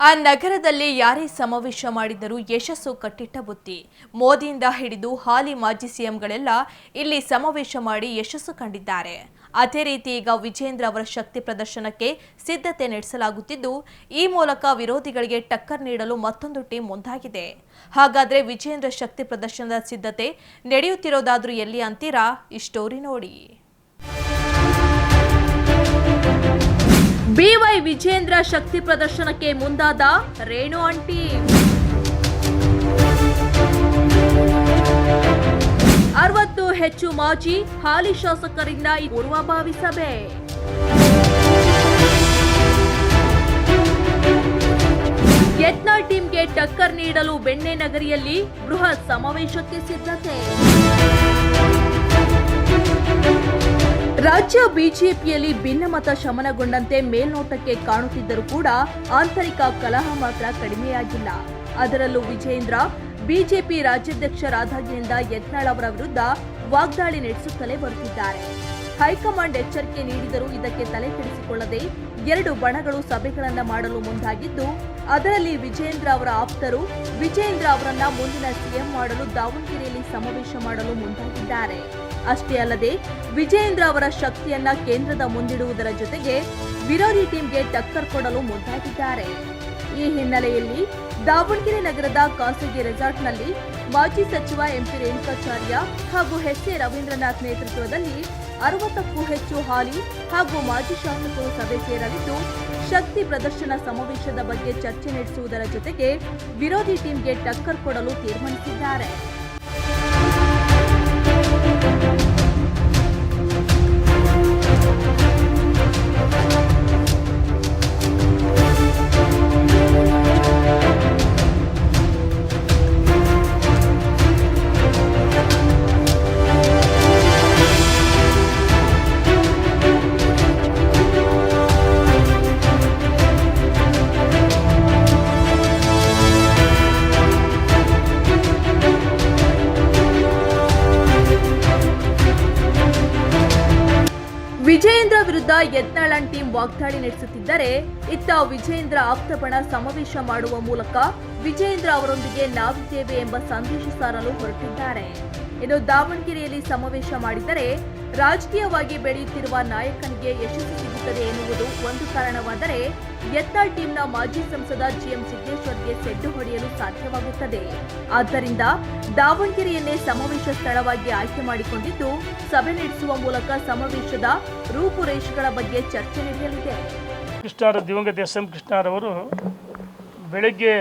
ಆ ನಗರದಲ್ಲಿ ಯಾರೇ ಸಮಾವೇಶ ಮಾಡಿದರೂ ಯಶಸ್ಸು ಕಟ್ಟಿಟ್ಟ ಬುತ್ತಿ ಮೋದಿಯಿಂದ ಹಿಡಿದು ಹಾಲಿ ಮಾಜಿ ಸಿಎಂಗಳೆಲ್ಲ ಇಲ್ಲಿ ಸಮಾವೇಶ ಮಾಡಿ ಯಶಸ್ಸು ಕಂಡಿದ್ದಾರೆ. ಅದೇ ರೀತಿ ಈಗ ವಿಜೇಂದ್ರ ಅವರ ಶಕ್ತಿ ಪ್ರದರ್ಶನಕ್ಕೆ ಸಿದ್ಧತೆ ನಡೆಸಲಾಗುತ್ತಿದ್ದು, ಈ ಮೂಲಕ ವಿರೋಧಿಗಳಿಗೆ ಟಕ್ಕರ್ ನೀಡಲು ಮತ್ತೊಂದು ಟೀಮ್ ಮುಂದಾಗಿದೆ. ಹಾಗಾದ್ರೆ ವಿಜೇಂದ್ರ ಶಕ್ತಿ ಪ್ರದರ್ಶನದ ಸಿದ್ಧತೆ ನಡೆಯುತ್ತಿರೋದಾದ್ರೂ ಎಲ್ಲಿ ಅಂತೀರಾ? ಈ ಸ್ಟೋರಿ ನೋಡಿ. ವಿಜೇಂದ್ರ ಶಕ್ತಿ ಪ್ರದರ್ಶನಕ್ಕೆ ಮುಂದಾದ ರೇಣು ಅಂಟಿ ಅರವತ್ತು ಹೆಚ್ಚು ಮಾಜಿ ಹಾಲಿ ಶಾಸಕರಿಂದ ಪೂರ್ವಭಾವಿ ಸಭೆ. ಯತ್ನ ಟೀಮ್ಗೆ ಟಕ್ಕರ್ ನೀಡಲು ಬೆಣ್ಣೆ ನಗರಿಯಲ್ಲಿ ಬೃಹತ್ ಸಮಾವೇಶಕ್ಕೆ ಸಿದ್ಧತೆ. ರಾಜ್ಯ ಬಿಜೆಪಿಯಲ್ಲಿ ಭಿನ್ನಮತ ಶಮನಗೊಂಡಂತೆ ಮೇಲ್ನೋಟಕ್ಕೆ ಕಾಣುತ್ತಿದ್ದರೂ ಕೂಡ ಆಂತರಿಕ ಕಲಹ ಮಾತ್ರ ಕಡಿಮೆಯಾಗಿಲ್ಲ. ಅದರಲ್ಲೂ ವಿಜೇಂದ್ರ ಬಿಜೆಪಿ ರಾಜ್ಯಾಧ್ಯಕ್ಷರಾದಾಗಿನಿಂದ ಯತ್ನಾಳ್ ಅವರ ವಿರುದ್ಧ ವಾಗ್ದಾಳಿ ನಡೆಸುತ್ತಲೇ ಬರುತ್ತಿದ್ದಾರೆ. ಹೈಕಮಾಂಡ್ ಎಚ್ಚರಿಕೆ ನೀಡಿದರೂ ಇದಕ್ಕೆ ತಲೆ ಕೆಡಿಸಿಕೊಳ್ಳದೆ ಎರಡು ಬಣಗಳು ಸಭೆಗಳನ್ನು ಮಾಡಲು ಮುಂದಾಗಿದ್ದು ಅದರಲ್ಲಿ ವಿಜೇಂದ್ರ ಅವರ ಆಪ್ತರು, ವಿಜೇಂದ್ರ ಅವರನ್ನ ಮುಂದಿನ ಸಿಎಂ ಮಾಡಲು ದಾವಣಗೆರೆಯಲ್ಲಿ ಸಮಾವೇಶ ಮಾಡಲು ಮುಂದಾಗಿದ್ದಾರೆ. ಅಷ್ಟೇ ಅಲ್ಲದೆ, ವಿಜೇಂದ್ರ ಅವರ ಶಕ್ತಿಯನ್ನ ಕೇಂದ್ರದ ಮುಂದಿಡುವುದರ ಜೊತೆಗೆ ವಿರೋಧಿ ಟೀಮ್ಗೆ ಟಕ್ಕರ್ ಕೊಡಲು ಮುಂದಾಗಿದ್ದಾರೆ. ಈ ಹಿನ್ನೆಲೆಯಲ್ಲಿ ದಾವಣಗೆರೆ ನಗರದ ಖಾಸಗಿ ರೆಸಾರ್ಟ್ನಲ್ಲಿ ಮಾಜಿ ಸಚಿವ ಎಂಪಿ ರೇಣುಕಾಚಾರ್ಯ ಹಾಗೂ ಎಸ್ ಎ ರವೀಂದ್ರನಾಥ್ ನೇತೃತ್ವದಲ್ಲಿ ಅರವತ್ತಕ್ಕೂ ಹೆಚ್ಚು ಹಾಲಿ ಹಾಗೂ ಮಾಜಿ ಶಾಸಕರು ಸಭೆ ಸೇರಲಿದ್ದು, ಶಕ್ತಿ ಪ್ರದರ್ಶನ ಸಮಾವೇಶದ ಬಗ್ಗೆ ಚರ್ಚೆ ನಡೆಸುವುದರ ಜೊತೆಗೆ ವಿರೋಧಿ ಟೀಮ್ಗೆ ಟಕ್ಕರ್ ಕೊಡಲು ತೀರ್ಮಾನಿಸಿದ್ದಾರೆ. ಯತ್ನಾಳನ್ ಟೀಮ್ ವಾಗ್ದಾಳಿ ನಡೆಸುತ್ತಿದ್ದರೆ ಇತ್ತ ವಿಜೇಂದ್ರ ಆಪ್ತಪಣ ಸಮಾವೇಶ ಮಾಡುವ ಮೂಲಕ ವಿಜಯೇಂದ್ರ ಅವರೊಂದಿಗೆ ನಾವಿದ್ದೇವೆ ಎಂಬ ಸಂದೇಶ ಸಾರಲು ಹೊರಟಿದ್ದಾರೆ. ಇನ್ನು ದಾವಣಗೆರೆಯಲ್ಲಿ ಸಮಾವೇಶ ಮಾಡಿದರೆ ರಾಜಕೀಯವಾಗಿ ಬೆಳೆಯುತ್ತಿರುವ ನಾಯಕನಿಗೆ ಯಶಸ್ಸು ಸಿಗುತ್ತದೆ ಎನ್ನುವುದು ಒಂದು ಕಾರಣವಾದರೆ ಯತ್ನಾಳ್ ಟೀಮ್ನ ಮಾಜಿ ಸಂಸದ ಜಿಎಂ ಸಿದ್ದೇಶ್ವರ್ಗೆ ಸೆಡ್ಡು ಹೊಡೆಯಲು ಸಾಧ್ಯವಾಗುತ್ತದೆ. ಆದ್ದರಿಂದ ದಾವಣಗೆರೆಯನ್ನೇ ಸಮಾವೇಶ ಸ್ಥಳವಾಗಿ ಆಯ್ಕೆ ಮಾಡಿಕೊಂಡಿದ್ದು, ಸಭೆ ನಡೆಸುವ ಮೂಲಕ ಸಮಾವೇಶದ ರೂಪುರೇಷೆಗಳ ಬಗ್ಗೆ ಚರ್ಚೆ ನಡೆಯಲಿದೆ. ಕೃಷ್ಣಾರ ದಿವಂಗತ ಎಸ್ ಎಂ ಕೃಷ್ಣಾರವರು ಬೆಳಗ್ಗೆ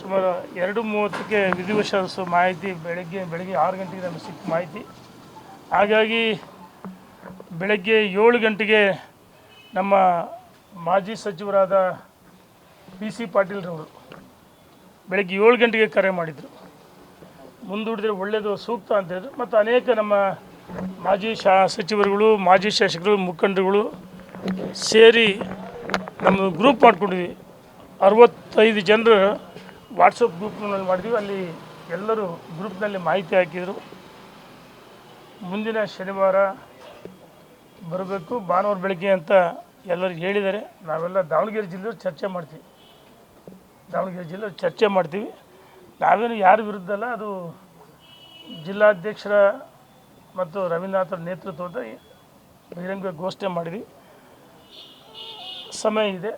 ಸುಮಾರು ಎರಡು ಮೂವತ್ತಕ್ಕೆ ವಿಧಿವಶ ಮಾಹಿತಿ ಬೆಳಗ್ಗೆ ಬೆಳಗ್ಗೆ ಆರು ಗಂಟೆಗೆ ನಮಗೆ ಸಿಕ್ಕ ಮಾಹಿತಿ. ಹಾಗಾಗಿ ಬೆಳಗ್ಗೆ ಏಳು ಗಂಟೆಗೆ ನಮ್ಮ ಮಾಜಿ ಸಚಿವರಾದ ಪಿ ಸಿ ಪಾಟೀಲ್ರವರು ಬೆಳಗ್ಗೆ ಏಳು ಗಂಟೆಗೆ ಕರೆ ಮಾಡಿದರು. ಮುಂದೂಡಿದ್ರೆ ಒಳ್ಳೆಯದು ಸೂಕ್ತ ಅಂತ ಹೇಳಿದ್ರು. ಮತ್ತು ಅನೇಕ ನಮ್ಮ ಮಾಜಿ ಶಾ, ಸಚಿವರುಗಳು, ಮಾಜಿ ಶಾಸಕರು, ಮುಖಂಡರುಗಳು ಸೇರಿ ನಮ್ಮ ಗ್ರೂಪ್ ಮಾಡ್ಕೊಂಡಿದ್ವಿ. ಅರವತ್ತೈದು ಜನರು ವಾಟ್ಸಪ್ ಗ್ರೂಪ್ನಲ್ಲಿ ಮಾಡಿದ್ವಿ. ಅಲ್ಲಿ ಎಲ್ಲರೂ ಗ್ರೂಪ್ನಲ್ಲಿ ಮಾಹಿತಿ ಹಾಕಿದರು. ಮುಂದಿನ ಶನಿವಾರ ಬರಬೇಕು. ಭಾನುವಾರ ಬೆಳಗ್ಗೆ ಅಂತ ಎಲ್ಲರಿಗೆ ಹೇಳಿದ್ದಾರೆ. ನಾವೆಲ್ಲ ದಾವಣಗೆರೆ ಜಿಲ್ಲೆಯವ್ರು ಚರ್ಚೆ ಮಾಡ್ತೀವಿ. ದಾವಣಗೆರೆ ಜಿಲ್ಲೆ ಚರ್ಚೆ ಮಾಡ್ತೀವಿ. ನಾವೇನು ಯಾರ ವಿರುದ್ಧ ಅಲ್ಲ, ಅದು ಜಿಲ್ಲಾಧ್ಯಕ್ಷರ ಮತ್ತು ರವೀಂದ್ರನಾಥರ ನೇತೃತ್ವದ ಬಹಿರಂಗ ಘೋಷಣೆ ಮಾಡಿದ್ವಿ. ಸಮಯ ಇದೆ.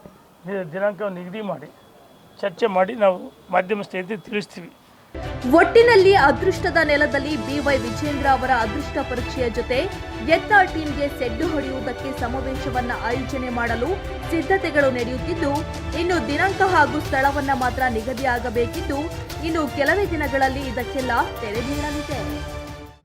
ದಿ- ದಿನಾಂಕ ನಿಗದಿ ಮಾಡಿ, ಚರ್ಚೆ ಮಾಡಿ ನಾವು ಮಾಧ್ಯಮ ಸ್ನೇಹಿತರಿಗೆ ತಿಳಿಸ್ತೀವಿ. ಒಟ್ಟಿನಲ್ಲಿ ಅದೃಷ್ಟದ ನೆಲದಲ್ಲಿ ಬಿವೈ ವಿಜೇಂದ್ರ ಅವರ ಅದೃಷ್ಟ ಪರೀಕ್ಷೆಯ ಜೊತೆ ಎತ್ತ ಟೀಮ್ಗೆ ಸೆಡ್ಡು ಹೊಡೆಯುವುದಕ್ಕೆ ಸಮಾವೇಶವನ್ನ ಆಯೋಜನೆ ಮಾಡಲು ಸಿದ್ಧತೆಗಳು ನಡೆಯುತ್ತಿದ್ದು, ಇನ್ನು ದಿನಾಂಕ ಹಾಗೂ ಸ್ಥಳವನ್ನ ಮಾತ್ರ ನಿಗದಿಯಾಗಬೇಕಿದ್ದು, ಇನ್ನು ಕೆಲವೇ ದಿನಗಳಲ್ಲಿ ಇದಕ್ಕೆಲ್ಲ ತೆರೆ ಬೀಳಲಿದೆ.